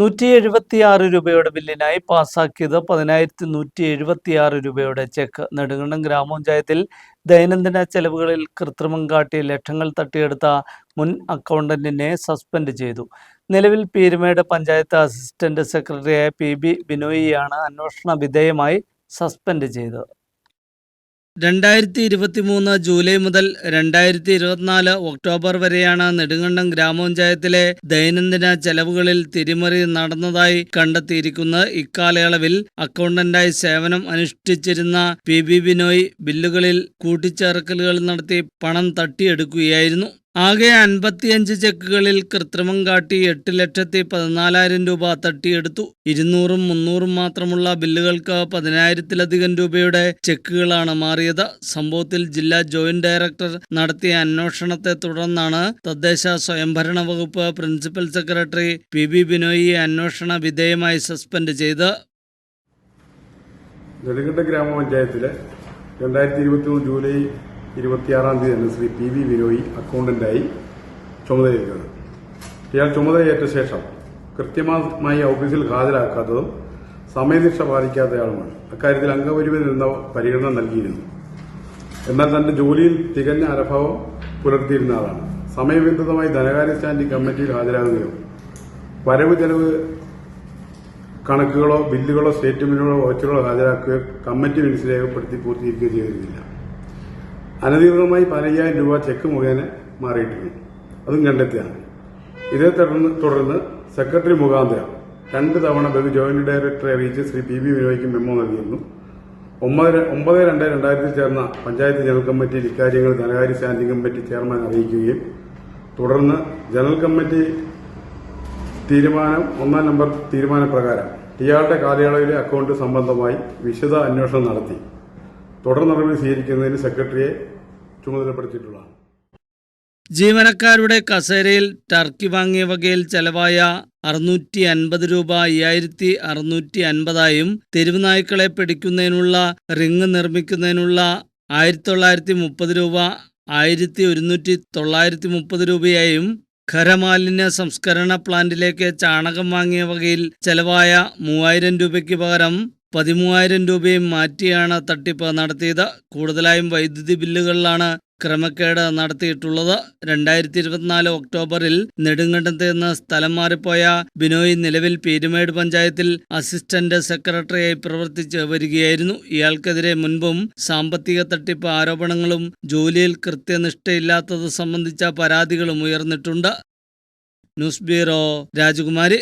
നൂറ്റി എഴുപത്തിയാറ് രൂപയുടെ ബില്ലിനായി പാസാക്കിയത് പതിനായിരത്തി നൂറ്റി എഴുപത്തിയാറ് രൂപയുടെ ചെക്ക്. നെടുങ്കണ്ടം ഗ്രാമപഞ്ചായത്തിൽ ദൈനംദിന ചെലവുകളിൽ കൃത്രിമം കാട്ടി ലക്ഷങ്ങൾ തട്ടിയെടുത്ത മുൻ അക്കൗണ്ടന്റിനെ സസ്പെൻഡ് ചെയ്തു. നിലവിൽ പീരുമേട് പഞ്ചായത്ത് അസിസ്റ്റന്റ് സെക്രട്ടറിയായ പി ബി ബിനോയിയാണ് അന്വേഷണ വിധേയമായി സസ്പെൻഡ് ചെയ്തത്. രണ്ടായിരത്തി ഇരുപത്തി മൂന്ന് ജൂലൈ മുതൽ രണ്ടായിരത്തി ഇരുപത്തിനാല് ഒക്ടോബർ വരെയാണ് നെടുങ്കണ്ടം ഗ്രാമപഞ്ചായത്തിലെ ദൈനംദിന ചെലവുകളിൽ തിരിമറി നടന്നതായി കണ്ടെത്തിയിരിക്കുന്നത് ഇക്കാലയളവിൽ അക്കൗണ്ടന്റായി സേവനം അനുഷ്ഠിച്ചിരുന്ന പി ബി ബിനോയ് ബില്ലുകളിൽ കൂട്ടിച്ചേർക്കലുകൾ നടത്തി പണം തട്ടിയെടുക്കുകയായിരുന്നു. ആകെ അൻപത്തിയഞ്ച് ചെക്കുകളിൽ കൃത്രിമം കാട്ടി എട്ട് ലക്ഷത്തി പതിനാലായിരം രൂപ തട്ടിയെടുത്തു. ഇരുന്നൂറും മുന്നൂറും മാത്രമുള്ള ബില്ലുകൾക്ക് പതിനായിരത്തിലധികം രൂപയുടെ ചെക്കുകളാണ് മാറിയത്. സംഭവത്തിൽ ജില്ലാ ജോയിന്റ് ഡയറക്ടർ നടത്തിയ അന്വേഷണത്തെ തുടർന്നാണ് തദ്ദേശ സ്വയംഭരണ വകുപ്പ് പ്രിൻസിപ്പൽ സെക്രട്ടറി പി ബി ബിനോയിയെ അന്വേഷണ വിധേയമായി സസ്പെൻഡ് ചെയ്ത്. നെടുങ്കണ്ടം ഗ്രാമപഞ്ചായത്തിലെ രണ്ടായിരത്തി ഇരുപത്തി ജൂലൈ ഇരുപത്തിയാറാം തീയതി തന്നെ ശ്രീ പി വി വിനോയി അക്കൗണ്ടന്റായി ചുമതലയേറ്റത് ഇയാൾ ചുമതലയേറ്റ ശേഷം കൃത്യമായി ഓഫീസിൽ ഹാജരാക്കാത്തതും സമയനിഷ്ഠ പാലിക്കാത്തയാളുമാണ്. അക്കാര്യത്തിൽ അംഗപരിമിതി എന്ന പരിഗണന നൽകിയിരുന്നു. എന്നാൽ തന്റെ ജോലിയിൽ തികഞ്ഞ അനുഭവം പുലർത്തിയിരുന്ന ആളാണ്. സമയബന്ധിതമായി ധനകാര്യ സ്റ്റാൻഡിംഗ് കമ്മിറ്റിയിൽ ഹാജരാകുകയോ വരവ് ചെലവ് കണക്കുകളോ ബില്ലുകളോ സ്റ്റേറ്റ്മെന്റുകളോ വോച്ചുകളോ ഹാജരാക്കുകയോ കമ്മിറ്റി മനസ്സിൽ രേഖപ്പെടുത്തി പൂർത്തീകരിക്കുകയോ ചെയ്തിരുന്നില്ല. അനധികൃതമായി പതിനയ്യായിരം രൂപ ചെക്ക് മുഖേന മാറിയിട്ടുണ്ട്. അതും കണ്ടെത്തിയാണ്. ഇതേ തുടർന്ന് തുടർന്ന് സെക്രട്ടറി മുഖാന്തരം രണ്ട് തവണ ബഹു ജോയിന്റ് ഡയറക്ടറെ അറിയിച്ച് ശ്രീ പി ബി വിനോയ്ക്ക് മെമ്മോ നൽകിയിരുന്നു. ഒമ്പത് ഒമ്പത് രണ്ട് രണ്ടായിരത്തിൽ ചേർന്ന പഞ്ചായത്ത് ജനറൽ കമ്മിറ്റിയിൽ ഇക്കാര്യങ്ങൾ ധനകാര്യ സ്റ്റാൻഡിംഗ് കമ്മിറ്റി ചെയർമാൻ അറിയിക്കുകയും തുടർന്ന് ജനറൽ കമ്മിറ്റി തീരുമാനം ഒന്നാം നമ്പർ തീരുമാനപ്രകാരം ഇയാളുടെ കാലയളവിലെ അക്കൗണ്ട് സംബന്ധമായി വിശദ അന്വേഷണം നടത്തി. തുടർ നടപടി സ്വീകരിക്കുന്നതിന് സെക്രട്ടറിയെ ചുമതലപ്പെടുത്തിയിട്ടുള്ളതാണ്. ജീവനക്കാരുടെ കസേരയിൽ ടർക്കി വാങ്ങിയ വകയിൽ ചെലവായ അറുന്നൂറ്റി അൻപത് രൂപ അയ്യായിരത്തി അറുന്നൂറ്റി അൻപതായും തെരുവ് നായ്ക്കളെ പിടിക്കുന്നതിനുള്ള റിങ് നിർമ്മിക്കുന്നതിനുള്ള ആയിരത്തി തൊള്ളായിരത്തി മുപ്പത് രൂപ ആയിരത്തി ഒരുന്നൂറ്റി തൊള്ളായിരത്തി മുപ്പത് രൂപയായും ഖരമാലിന്യ സംസ്കരണ പ്ലാന്റിലേക്ക് ചാണകം വാങ്ങിയ വകയിൽ ചെലവായ മൂവായിരം രൂപയ്ക്ക് പകരം പതിമൂവായിരം രൂപയും മാറ്റിയാണ് തട്ടിപ്പ് നടത്തിയത്. കൂടുതലായും വൈദ്യുതി ബില്ലുകളിലാണ് ക്രമക്കേട് നടത്തിയിട്ടുള്ളത്. രണ്ടായിരത്തി ഇരുപത്തിനാല് ഒക്ടോബറിൽ നെടുങ്കണ്ടത്ത് നിന്ന് സ്ഥലം മാറിപ്പോയ ബിനോയ് നിലവിൽ പീരുമേട് പഞ്ചായത്തിൽ അസിസ്റ്റന്റ് സെക്രട്ടറിയായി പ്രവർത്തിച്ച് വരികയായിരുന്നു. ഇയാൾക്കെതിരെ മുൻപും സാമ്പത്തിക തട്ടിപ്പ് ആരോപണങ്ങളും ജോലിയിൽ കൃത്യനിഷ്ഠയില്ലാത്തത് സംബന്ധിച്ച പരാതികളും ഉയർന്നിട്ടുണ്ട്. ന്യൂസ് ബ്യൂറോ രാജകുമാരി.